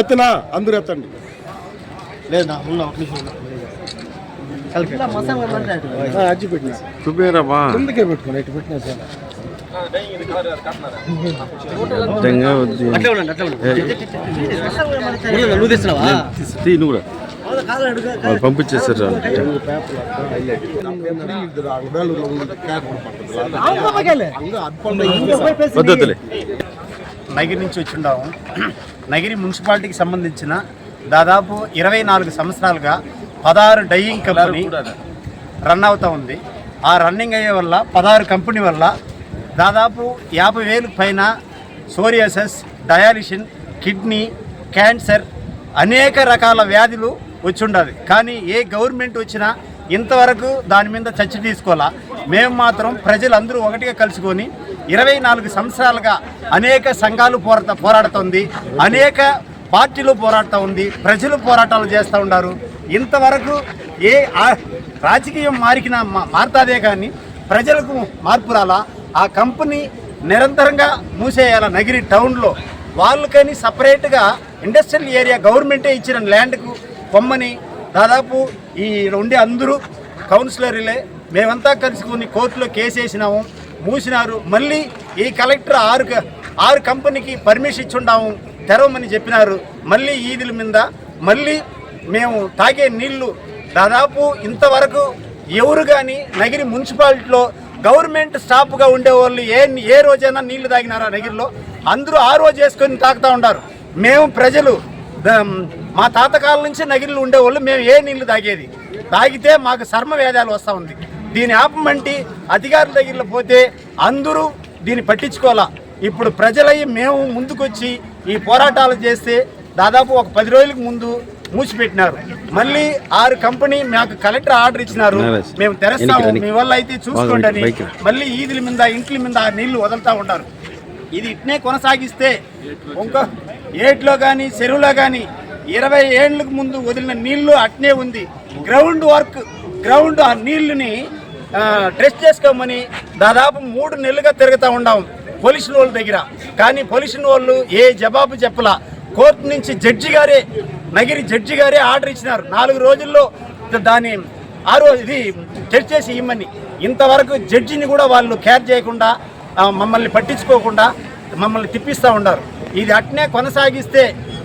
ఎత్తునా అందరూ ఎత్తండి లేదు నా ఉన్న ఒక నిమిషం అజ్జి పెట్టినా చూపిరమ్మా ముందుకే పెట్టుకుని ఇటు పెట్టినా సార్ అడ్డంగా వద్దు అట్లే ఉండండి అట్లే ఉండండి ఉండండి, నువ్వు తెస్తున్నావా తీ నువ్వు కూడా వాళ్ళు పంపించేసారు వద్దలే నగిరి నుంచి వచ్చి ఉన్నాము నగిరి మున్సిపాలిటీకి సంబంధించిన దాదాపు ఇరవై నాలుగు సంవత్సరాలుగా పదహారు డైయింగ్ కంపెనీ రన్ అవుతూ ఉంది. ఆ రన్నింగ్ అయ్యే వల్ల పదహారు కంపెనీ వల్ల దాదాపు యాభై వేలు పైన సోరియాసస్ డయాలిసిన్ కిడ్నీ క్యాన్సర్ అనేక రకాల వ్యాధులు వచ్చి ఉండదు కానీ ఏ గవర్నమెంట్ వచ్చినా ఇంతవరకు దాని మీద చర్చ తీసుకోవాలా మేము మాత్రం ప్రజలందరూ ఒకటిగా కలుసుకొని ఇరవై నాలుగు సంవత్సరాలుగా అనేక సంఘాలు పోరాట పోరాడుతుంది అనేక పార్టీలు పోరాడుతూ ఉంది ప్రజలు పోరాటాలు చేస్తూ ఉన్నారు. ఇంతవరకు ఏ ఆ- రాజకీయం మారికిన మా- మారుతాదే కానీ ప్రజలకు మార్పు రాలా? ఆ కంపెనీ నిరంతరంగా మూసేయాల? నగిరి టౌన్లో వాళ్ళకని సపరేట్గా ఇండస్ట్రియల్ ఏరియా గవర్నమెంటే ఇచ్చిన ల్యాండ్కు కొమ్మని దాదాపు ఈ ఉండే అందరూ కౌన్సిలర్లే. మేమంతా కలుసుకుని కోర్టులో కేసు వేసినాము మూసినారు. మళ్ళీ ఈ కలెక్టర్ ఆరు క- ఆరు కంపెనీకి పర్మిషన్ ఇచ్చుండాము తెరవమని చెప్పినారు. మళ్ళీ ఈదుల మీద మళ్ళీ మేము తాగే నీళ్ళు దాదాపు ఇంతవరకు ఎవరు కానీ నగిరి మున్సిపాలిటీలో గవర్నమెంట్ స్టాఫ్గా ఉండేవాళ్ళు ఏ ఏ రోజైనా నీళ్ళు తాగినారా నగిరిలో? అందరూ ఆ రోజు వేసుకొని తాగుతూ ఉంటారు మేము ప్రజలు మా తాతకాల నుంచి నగిరిలో ఉండేవాళ్ళు మేము ఏ నీళ్ళు తాగేది? తాగితే మాకు చర్మ వేదాలు వస్తూ ఉంది. దీని ఆపమంటి అధికారుల దగ్గరలో పోతే అందరూ దీన్ని పట్టించుకోవాలా? ఇప్పుడు ప్రజలయ్యి మేము ముందుకొచ్చి ఈ పోరాటాలు చేస్తే దాదాపు ఒక పది రోజులకు ముందు మూసిపెట్టినారు. మళ్ళీ ఆరు కంపెనీ మాకు కలెక్టర్ ఆర్డర్ ఇచ్చినారు. మేము తెరస్తాము. మీ వల్ల అయితే చూసుకోండి. మళ్ళీ ఈదుల మీద ఇంట్ల మీద ఆ నీళ్ళు వదులుతూ ఉంటారు ఇది ఇట్నే కొనసాగిస్తే ఇంకో ఏట్లో కానీ చెరువులో కానీ ఇరవై ఏళ్ళకు ముందు వదిలిన నీళ్ళు అట్నే ఉంది. గ్రౌండ్ వర్క్ గ్రౌండ్ ఆ నీళ్ళని టెస్ట్ చేసుకోమని దాదాపు మూడు నెలలుగా తిరుగుతూ ఉన్నాం పోలీసుల వాళ్ళ దగ్గర. కానీ పోలీసుల వాళ్ళు ఏ జవాబు చెప్పలా. కోర్టు నుంచి జడ్జి గారే నగిరి జడ్జి గారే ఆర్డర్ ఇచ్చినారు. నాలుగు రోజుల్లో దాన్ని ఆ రోజు ఇది జడ్జ్ చేసి ఇమ్మని. ఇంతవరకు జడ్జిని కూడా వాళ్ళు కేర్ చేయకుండా మమ్మల్ని పట్టించుకోకుండా మమ్మల్ని తిప్పిస్తూ ఉన్నారు ఇది అట్నే కొనసాగిస్తే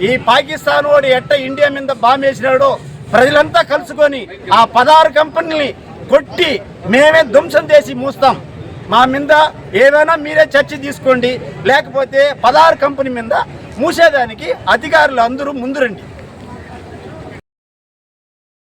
ఈ పాకిస్తాన్ వాడు ఎట్ట ఇండియా మీద బాంబు వేసినాడో ప్రజలంతా కలుసుకొని ఆ పదహారు కంపెనీని కొట్టి మేమే ధ్వంసం చేసి మూస్తాం. మా మీద ఏదైనా మీరే చర్చ తీసుకోండి లేకపోతే పదహారు కంపెనీ మీద మూసేదానికి అధికారులు అందరూ ముందు రండి